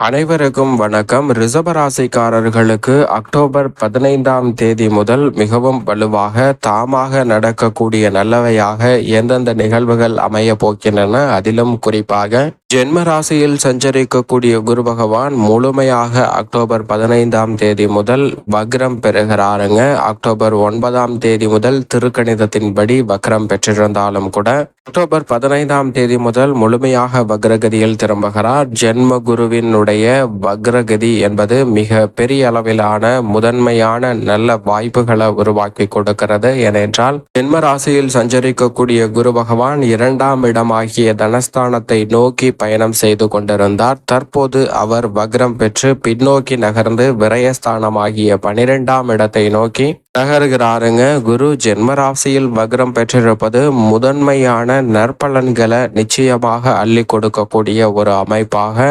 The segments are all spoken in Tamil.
அனைவருக்கும் வணக்கம். ரிசபராசிக்காரர்களுக்கு அக்டோபர் பதினைந்தாம் தேதி முதல் மிகவும் வலுவாக தாமாக நடக்கக்கூடிய நல்லவையாக எந்தெந்த நிகழ்வுகள் அமைய போக்கின்றன அதிலும் குறிப்பாக ஜென்ம ராசியில் சஞ்சரிக்கக்கூடிய குரு பகவான் முழுமையாக அக்டோபர் பதினைந்தாம் தேதி முதல் வக்ரம் பெறுகிறாருங்க. அக்டோபர் ஒன்பதாம் தேதி முதல் திருக்கணிதத்தின்படி வக்ரம் பெற்றிருந்தாலும் கூட அக்டோபர் பதினைந்தாம் தேதி முதல் முழுமையாக வக்ரகதியில் திரும்புகிறார். ஜென்ம குருவினுடைய வக்ரகதி என்பது மிக பெரிய அளவிலான முதன்மையான நல்ல வாய்ப்புகளை உருவாக்கி கொடுக்கிறது. ஏனென்றால் ஜென்ம ராசியில் சஞ்சரிக்கக்கூடிய குரு பகவான் இரண்டாம் இடமாகிய தனஸ்தானத்தை நோக்கி பயணம் செய்து கொண்டிருந்தார். தற்போது அவர் வக்ரம் பெற்று பின்னோக்கி நகர்ந்து விரயஸ்தானமாகிய பனிரெண்டாம் இடத்தை நோக்கி நகர்கிறாருங்க. குரு ஜென்மராசியில் வக்ரம் பெற்றிருப்பது முதன்மையான நற்பலன்களை நிச்சயமாக அள்ளி கொடுக்கக்கூடிய ஒரு அமைப்பாக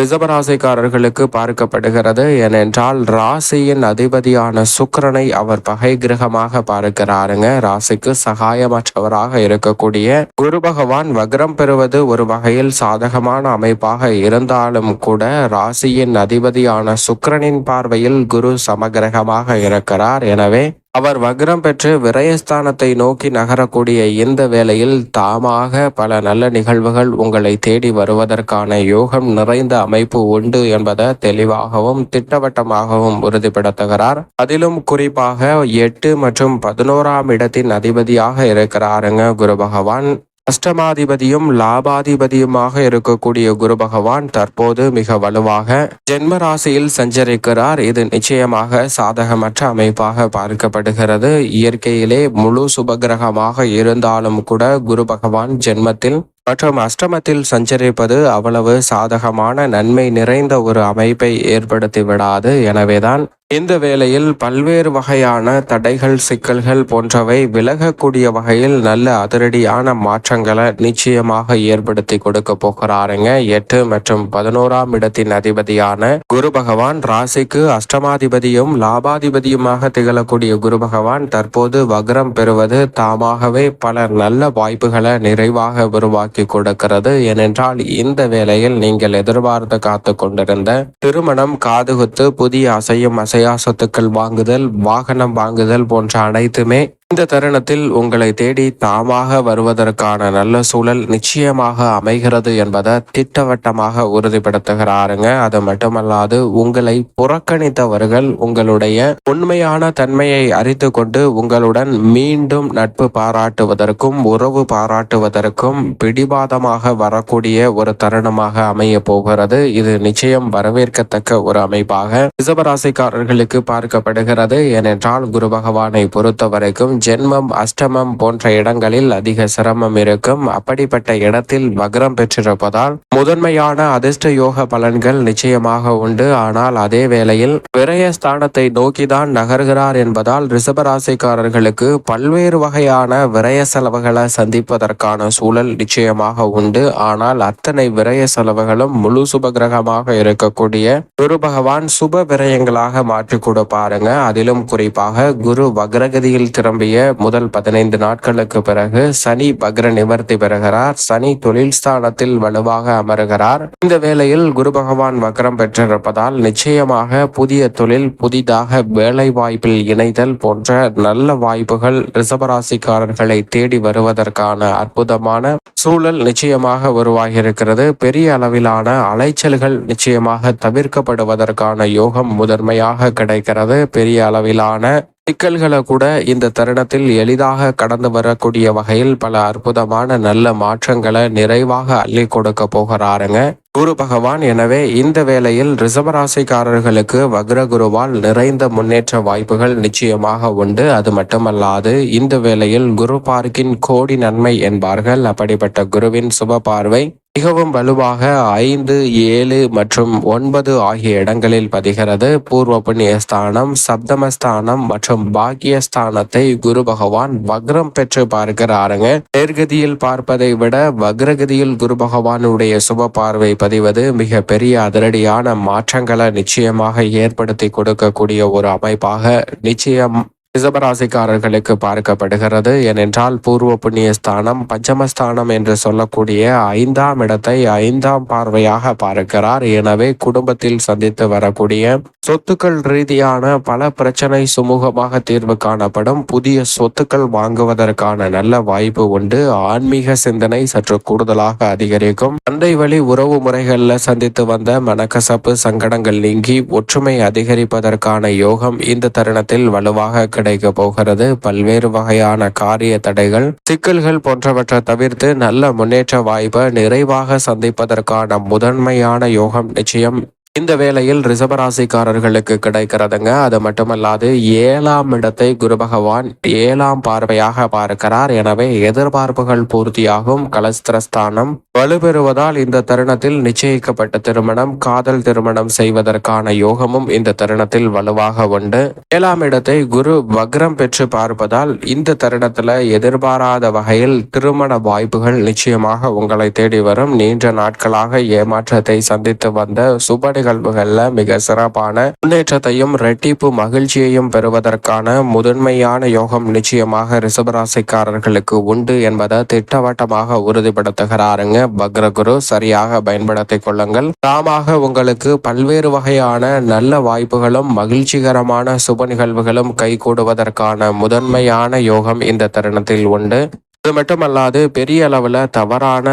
ரிசபராசிக்காரர்களுக்கு பார்க்கப்படுகிறது. ஏனென்றால் ராசியின் அதிபதியான சுக்கிரனை அவர் பகை கிரகமாக பார்க்கிறாருங்க. ராசிக்கு சகாயமற்றவராக இருக்கக்கூடிய குரு பகவான் வக்ரம் பெறுவது ஒரு வகையில் சாதகமான அமைப்பாக இருந்தாலும் கூட ராசியின் அதிபதியான சுக்கரனின் பார்வையில் குரு சமகிரகமாக இருக்கிறார். எனவே அவர் வக்ரம் பெற்று விரயஸ்தானத்தை நோக்கி நகரக்கூடிய இந்த வேளையில் தாமாக பல நல்ல நிகழ்வுகள் உங்களை தேடி வருவதற்கான யோகம் நிறைந்த அமைப்பு உண்டு என்பதை தெளிவாகவும் திட்டவட்டமாகவும் உறுதிப்படுத்துகிறார். அதிலும் குறிப்பாக எட்டு மற்றும் பதினோராம் இடத்தின் அதிபதியாக இருக்கிறாருங்க குரு பகவான். அஷ்டமாதிபதியும் லாபாதிபதியுமாக இருக்கக்கூடிய குரு பகவான் தற்போது மிக வலுவாக ஜென்ம ராசியில் சஞ்சரிக்கிறார். இது நிச்சயமாக சாதகமற்ற அமைப்பாக பார்க்கப்படுகிறது. இயற்கையிலே முழு சுபகிரகமாக இருந்தாலும் கூட குரு பகவான் ஜென்மத்தில் மற்றும் அஷ்டமத்தில் சஞ்சரிப்பது அவ்வளவு சாதகமான நன்மை நிறைந்த ஒரு அமைப்பை ஏற்படுத்தி விடாது எனவேதான் இந்த வேளையில் பல்வேறு வகையான தடைகள் சிக்கல்கள் போன்றவை விலகக்கூடிய வகையில் நல்ல அதிரடியான மாற்றங்களை நிச்சயமாக ஏற்படுத்தி கொடுக்க போகிறாருங்க. எட்டு மற்றும் பதினோராம் இடத்தின் அதிபதியான குரு பகவான் ராசிக்கு அஷ்டமாதிபதியும் லாபாதிபதியுமாக திகழக்கூடிய குரு பகவான் தற்போது வக்ரம் பெறுவது தாமாகவே பல நல்ல வாய்ப்புகளை நிறைவாக உருவாக்கி கொடுக்கிறது ஏனென்றால் இந்த வேளையில் நீங்கள் எதிர்பார்த்து காத்து கொண்டிருந்த திருமணம் காதுகுத்து புதிய அசையும் அசையா சொத்துக்கள் வாங்குதல் வாகனம் வாங்குதல் போன்ற அனைத்துமே இந்த தருணத்தில் உங்களை தேடி தாமாக வருவதற்கான நல்ல சூழல் நிச்சயமாக அமைகிறது என்பதை திட்டவட்டமாக உறுதிப்படுத்துகிறாருங்க. அது மட்டுமல்லாது உங்களை புறக்கணித்தவர்கள் உங்களுடைய உண்மையான தன்மையை அறிந்து கொண்டு உங்களுடன் மீண்டும் நட்பு பாராட்டுவதற்கும் உறவு பாராட்டுவதற்கும் பிடிவாதமாக வரக்கூடிய ஒரு தருணமாக அமைய போகிறது. இது நிச்சயம் வரவேற்கத்தக்க ஒரு அமைப்பாக. ரிசபராசிக்காரர்களுக்கு பார்க்கப்படுகிறது. ஏனென்றால் குரு பகவானை பொறுத்தவரைக்கும் ஜென்மம் அஷ்டமம் போன்ற இடங்களில் அதிக சிரமம் இருக்கும். அப்படிப்பட்ட இடத்தில் வக்ரம் பெற்றிருப்பதால் முதன்மையான அதிர்ஷ்ட யோக பலன்கள் நிச்சயமாக உண்டு. ஆனால் அதே வேளையில் விரய ஸ்தானத்தை நோக்கிதான் நகர்கிறார் என்பதால் ரிசபராசிக்காரர்களுக்கு பல்வேறு வகையான விரய செலவுகளை சந்திப்பதற்கான சூழல் நிச்சயமாக உண்டு. ஆனால் அத்தனை விரய செலவுகளும் முழு சுபகிரகமாக இருக்கக்கூடிய குரு பகவான் சுப விரயங்களாக மாற்றி கொடுப்பாருங்க. அதிலும் குறிப்பாக குரு வக்ரகதியில் திரும்பிய முதல் பதினைந்து நாட்களுக்கு பிறகு சனி பக்ர நிவர்த்தி பெறுகிறார். சனி தொழில் ஸ்தானத்தில் வலுவாக அமருகிறார். இந்த வேளையில் குரு பகவான் வக்ரம் பெற்றிருப்பதால் நிச்சயமாக புதிய தொழில் புதிதாக வேலை வாய்ப்பில் இணைதல் போன்ற நல்ல வாய்ப்புகள் ரிசபராசிக்காரர்களை தேடி வருவதற்கான அற்புதமான சூழல் நிச்சயமாக உருவாகி இருக்கிறது பெரிய அளவிலான அலைச்சல்கள் நிச்சயமாக தவிர்க்கப்படுவதற்கான யோகம் முதன்மையாக கிடைக்கிறது. பெரிய அளவிலான சிக்கல்களை கூட இந்த தருணத்தில் எளிதாக கடந்து வரக்கூடிய வகையில் பல அற்புதமான நல்ல மாற்றங்களை நிறைவாக அள்ளி கொடுக்க போகிறாருங்க. குரு பகவான் எனவே இந்த வேளையில் ரிசபராசிக்காரர்களுக்கு வக்ரகுருவால் நிறைந்த முன்னேற்ற வாய்ப்புகள் நிச்சயமாக உண்டு. அது மட்டுமல்லாது இந்த வேளையில் குரு பார்க்கின் கோடி நன்மை என்பார்கள். அப்படிப்பட்ட குருவின் சுப பார்வை மிகவும் வலுவாக ஐந்து ஏழு மற்றும் ஒன்பது ஆகிய இடங்களில் பதிகிறது. பூர்வ புண்ணியஸ்தானம் சப்தமஸ்தானம் மற்றும் பாக்கியஸ்தானத்தை குரு பகவான் வக்ரம் பெற்று பார்க்கிறாருங்க. நேர்கதியில் பார்ப்பதை விட வக்ரகதியில் குரு பகவானுடைய சுப பார்வை பதிவது மிக பெரிய அதிரடியான மாற்றங்களை நிச்சயமாக ஏற்படுத்தி கொடுக்கக்கூடிய ஒரு அமைப்பாக நிச்சயம் ரிசபராசிக்காரர்களுக்கு பார்க்கப்படுகிறது. ஏனென்றால் பூர்வ புண்ணிய ஸ்தானம் பஞ்சமஸ்தானம் என்று சொல்லக்கூடிய ஐந்தாம் இடத்தை ஐந்தாம் பார்வையாக பார்க்கிறார். எனவே குடும்பத்தில் சந்தித்து வரக்கூடிய சொத்துக்கள் ரீதியான பல பிரச்சனை சுமூகமாக தீர்வு காணப்படும். புதிய சொத்துக்கள் வாங்குவதற்கான நல்ல வாய்ப்பு உண்டு. ஆன்மீக சிந்தனை சற்று கூடுதலாக அதிகரிக்கும். தந்தை வழி உறவு முறைகளில் சந்தித்து வந்த மனக்கசப்பு சங்கடங்கள் நீங்கி ஒற்றுமை அதிகரிப்பதற்கான யோகம் இந்த தருணத்தில் வலுவாக கிடைக்க போகிறது. பல்வேறு வகையான காரிய தடைகள் சிக்கல்கள் போன்றவற்றை தவிர்த்து நல்ல முன்னேற்ற வாய்ப்பை நிறைவாக சந்திப்பதற்கான முதன்மையான யோகம் நிச்சயம். இந்த வேளையில் ரிசபராசிக்காரர்களுக்கு கிடைக்கிறதுங்க. அது மட்டுமல்லாது ஏழாம் இடத்தை குரு பகவான் ஏழாம் பார்வையாக பார்க்கிறார். எனவே எதிர்பார்ப்புகள் பூர்த்தியாகும். கலஸ்திரஸ்தானம் வலுப்பெறுவதால் இந்த தருணத்தில் நிச்சயிக்கப்பட்ட திருமணம் காதல் திருமணம் செய்வதற்கான யோகமும் இந்த தருணத்தில் வலுவாக உண்டு. ஏழாம் இடத்தை குரு வக்ரம் பெற்று பார்ப்பதால் இந்த தருணத்துல எதிர்பாராத வகையில் திருமண வாய்ப்புகள் நிச்சயமாக உங்களை தேடி வரும். நீண்ட நாட்களாக ஏமாற்றத்தை சந்தித்து வந்த சுப நிகழ்வுகளில் மிக சிறப்பான முன்னேற்றத்தையும் ரெட்டிப்பு மகிழ்ச்சியையும் பெறுவதற்கான முதன்மையான யோகம் நிச்சயமாக ரிசபராசிக்காரர்களுக்கு உண்டு என்பதை திட்டவட்டமாக உறுதிப்படுத்துகிறாருங்க. பக்ரகுரு சரியாக பயன்படுத்திக் கொள்ளுங்கள். தாமாக உங்களுக்கு பல்வேறு வகையான நல்ல வாய்ப்புகளும் மகிழ்ச்சிகரமான சுப நிகழ்வுகளும் கைகூடுவதற்கான முதன்மையான யோகம் இந்த தருணத்தில் உண்டு. அது மட்டுமல்லாது பெரிய அளவில் தவறான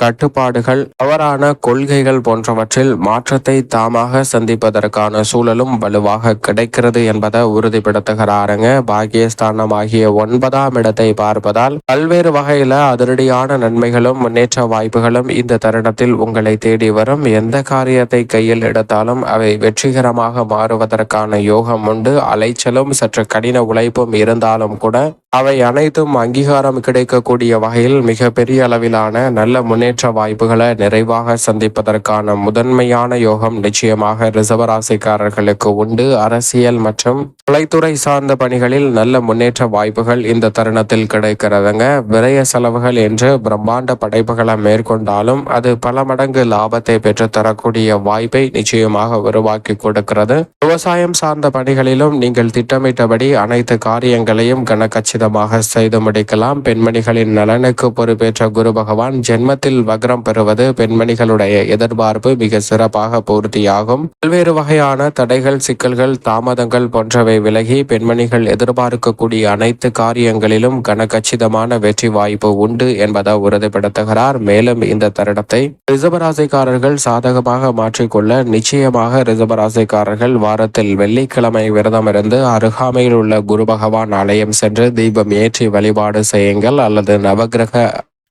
கட்டுப்பாடுகள் தவறான கொள்கைகள் போன்றவற்றில் மாற்றத்தை தாமாக சந்திப்பதற்கான சூழலும் வலுவாக கிடைக்கிறது என்பதை உறுதிப்படுத்துகிறாருங்க. பாகியஸ்தானம் ஆகிய ஒன்பதாம் இடத்தை பார்ப்பதால் பல்வேறு வகையில அதிரடியான நன்மைகளும் முன்னேற்ற வாய்ப்புகளும் இந்த தருணத்தில் உங்களை தேடி வரும். எந்த காரியத்தை கையில் எடுத்தாலும் அவை வெற்றிகரமாக மாறுவதற்கான யோகம் உண்டு. அலைச்சலும் சற்று கடின உழைப்பும் இருந்தாலும் கூட அவை அனைத்தும் அங்கீகாரம் கிடைக்கக்கூடிய வகையில் மிக பெரிய அளவிலான நல்ல முன்னேற்ற வாய்ப்புகளை நிறைவாக சந்திப்பதற்கான முதன்மையான யோகம் நிச்சயமாக ரிசவராசிக்காரர்களுக்கு உண்டு. அரசியல் மற்றும் கலைத்துறை சார்ந்த பணிகளில் நல்ல முன்னேற்ற வாய்ப்புகள் இந்த தருணத்தில் கிடைக்கிறதுங்க. விரய செலவுகள் என்று பிரம்மாண்ட படைப்புகளை மேற்கொண்டாலும் அது பல மடங்கு லாபத்தை பெற்று தரக்கூடிய வாய்ப்பை நிச்சயமாக உருவாக்கி கொடுக்கிறது. விவசாயம் சார்ந்த பணிகளிலும் நீங்கள் திட்டமிட்டபடி அனைத்து காரியங்களையும் கனக்கச்சிதமாக செய்து முடிக்கலாம். பெண்மணிகளின் நலனுக்கு பொறுப்பேற்ற குரு பகவான் ஜென்மத்தில் வக்ரம் பெறுவது பெண்மணிகளுடைய எதிர்பார்ப்பு மிக சிறப்பாக பூர்த்தியாகும். பல்வேறு வகையான தடைகள் சிக்கல்கள் தாமதங்கள் போன்றவை விலகி பெண்மணிகள் எதிர்பார்க்கக்கூடிய அனைத்து காரியங்களிலும் கனக்கச்சிதமான வெற்றி வாய்ப்பு உண்டு என்பதை உறுதிப்படுத்துகிறார். மேலும் இந்த தருணத்தை ரிசபராசிக்காரர்கள் சாதகமாக மாற்றிக்கொள்ள நிச்சயமாக ரிசபராசிக்காரர்கள் வாரத்தில் வெள்ளிக்கிழமை விரதமிருந்து அருகாமையில் உள்ள குரு பகவான் ஆலயம் சென்று தீபம் ஏற்றி வழிபாடு செய்யுங்கள். அல்லது நவகிரக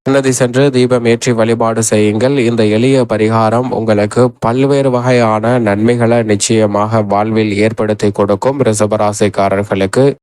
சன்னதி சென்று தீபம் ஏற்றி வழிபாடு செய்யுங்கள். இந்த எளிய பரிகாரம் உங்களுக்கு பல்வேறு வகையான நன்மைகளை நிச்சயமாக வாழ்வில் ஏற்படுத்தி கொடுக்கும். ரிசபராசிக்காரர்களுக்கு